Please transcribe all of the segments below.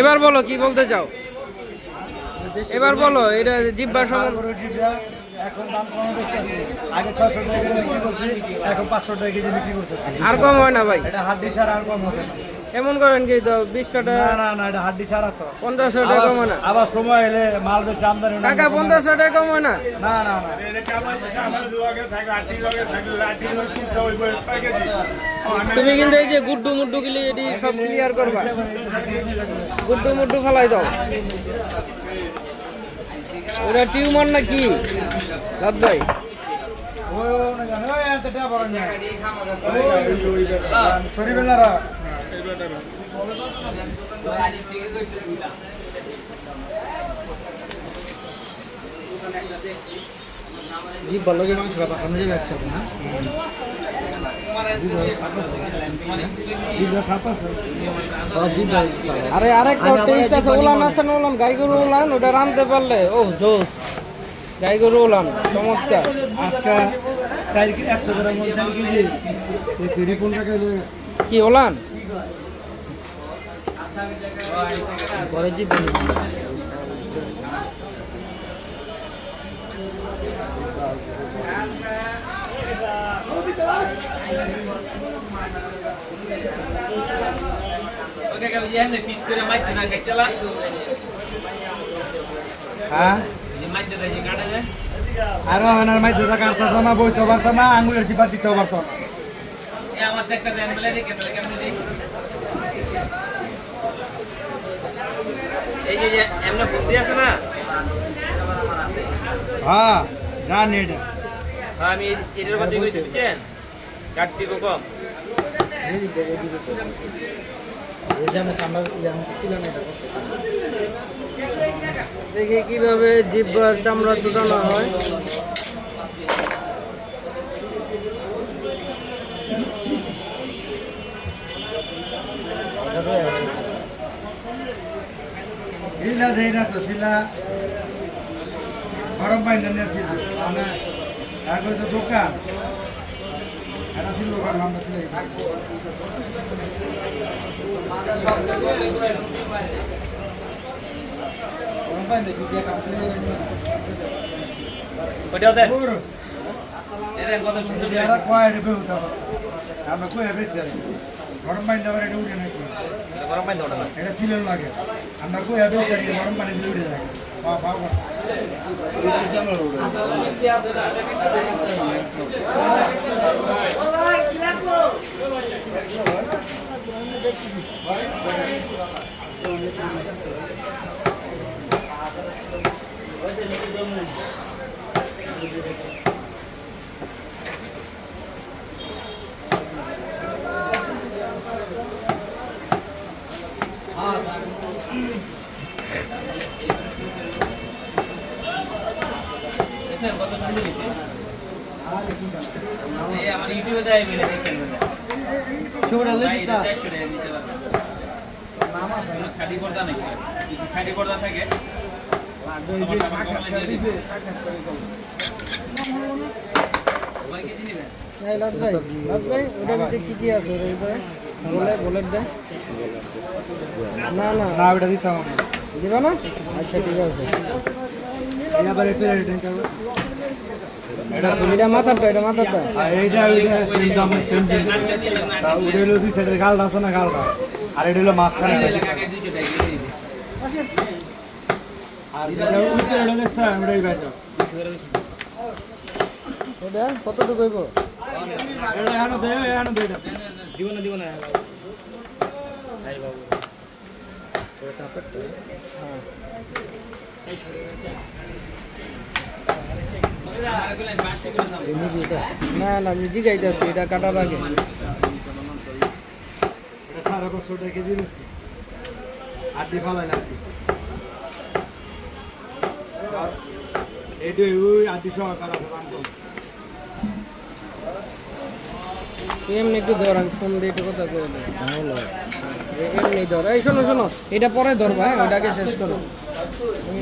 এবার বলো কি বলতে চাও? এবার বলো এটা জিব্বা সমান এখন দাম আগে ছশো টাকা করে বিক্রি করছি এখন পাঁচশো টাকা কেজি বিক্রি করতেছি। আর কম হয় না ভাই। এটা হাড্ডি ছাড়া আর কম হবে না। এমন করেন কি তো বিশ টাকা না না এটা হাড্ডি ছাড়া তো পঞ্চাশ টাকা কম হয় না আবার- সময় এলে মাল বেশি আমদানি টাকা পঞ্চাশ টাকা কম হয় না না না তুমি কিন্তু এই যে গুড্ডু মুড্ডু গিলি এটি সব ক্লিয়ার করবা গুড্ডু মুড্ডু ফেলাই দাও ওটা টিউমার না কি দাদ ভাই ওই যাবে একটা না জিভা সাত আছে। ও জি ভাই আরে আমি টেস্ট আছে ওলান আছে না ওলান? গাই গরু ওলান ওটা রানতে পারলে। ও জোস। গাই গরু ওলান চমৎকার। আজকে চার একশো গ্রাম। কি ওলান? পরে জি বলি হ্যাঁ? আরও মাইর দাদা কাটতো না, বইতে পারতো না, আঙ্গুলের চিপা দিতেও পারতো না। এই যে এমনি বুদ্ধি আছে না হ্যাঁ, জানি এটা। আমি এটার মধ্যে কইতে বুঝছেন কাট দিব কম। দেখি কীভাবে জিব্বার চামড়া চুটানো হয় শিলা দেই না তো, শিলা গরম পানি নিয়ে ছিল। মানে, এক হচ্ছে দোকান। একটা ছিল দোকান, আমরা ছিল দেখি দিয়ে ওটাও কয় এটা আমরা বেশি আর কি। গরম পানি দেওয়ার এটা উঠে নাকি গরম পানি দাও না এটা ছিল লাগে আমরা কই বেশি আর কি, গরম পানি দিয়ে উঠে যায় বাহ বাহ বাহ। কত সুন্দর হয়েছে এই আমার ইউটিউবে দেয় মিলে দেখেন ছোটা লইছি তা নাম আছে ছাড়ি পর্দা নাকি ছাড়ি পর্দা থাকে। না। না না। ওটা দিতাম দিবা না? আচ্ছা ঠিক আছে। এটা এটা এটা মাথারটা আর এইটা ওইটা সেম দাম সেম তা ওটা হলো দুই সাইডের গালটা আছে না গালটা? আর এটা হলো মাঝখানে আর যেটা কতটুকু হইব? এটা এখানে দে এখানে দে এটা। দিব না দিব না নিবি এটা না না আমি জিগাইতেছি এটা কাটার আগে। পাঁচশো টাকা কেজি ফালাই না আটটি আর এইটা ওই আটটি সহকার আছে দাম কম। তুই এমনি একটু ধর আমি ফোন দিয়ে একটু কথা করে দেব এমনি ধর। এই শোনো শোনো এটা পরে ধরবা হ্যাঁ ওটাকে শেষ করো আমি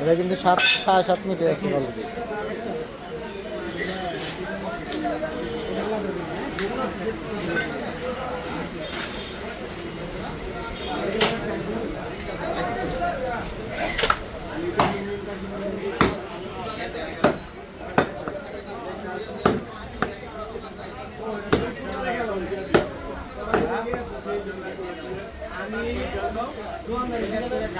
এটা কিন্তু সাত সাড়ে সাত মিনিট আছে অলরেডি এবারে জানাস তুই। হ্যাঁ ফোন করে কথা বলছি দাদা মাখাই দুশো মন দিয়ে আমি ফোন দেখাইবো আর তোমার তো জায়গা নাই এ-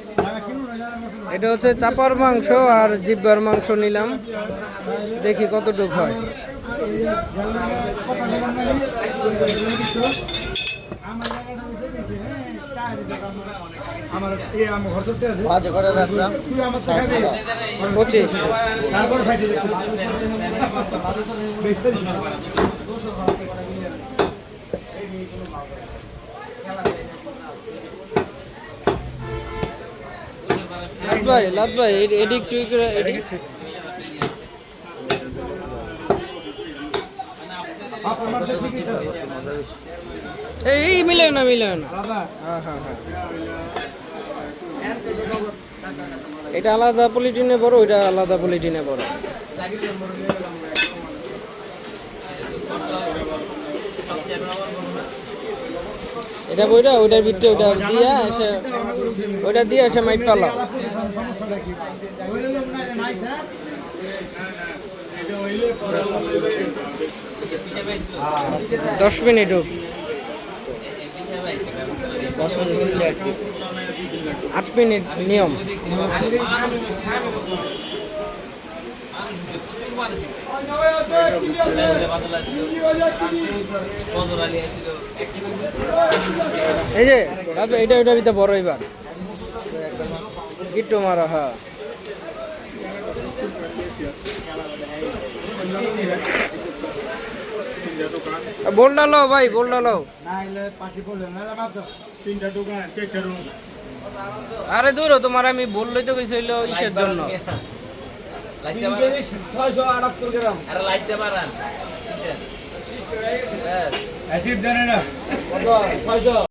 এটা হচ্ছে চাপার মাংস আর জিব্বার মাংস নিলাম। দেখি কতটুকু হয়। আমার লাদ ভাই লাদ ভাই, এ- এদিক তুই করে, এদিক। এই মিলে না মিলে না। এটা আলাদা পলিটিনে বড়, ওইটা আলাদা পলিটিনে বড়। এটা বইটা, ওইটার ভিতরে ওইটা দিয়া এসে ওইটা দিয়ে এসে মাইক পালাও দশ মিনিট আট মিনিট নিয়ম। এই যে এটা ভিতরে বড় এবার। গিট্টু মারা হ্যাঁ। বোল্ডা লো ভাই বোল্ডা লো না এলে পাখি পড়লে না মাত্র তিনটা দোকান চারটা রুম আরে দূর তোমার আমি বললেই তো গেছিল ইসের জন্য। তিন কেজি ছয়শো আটাত্তর গ্রাম অ্যাটিভ জানে না ছয়শো।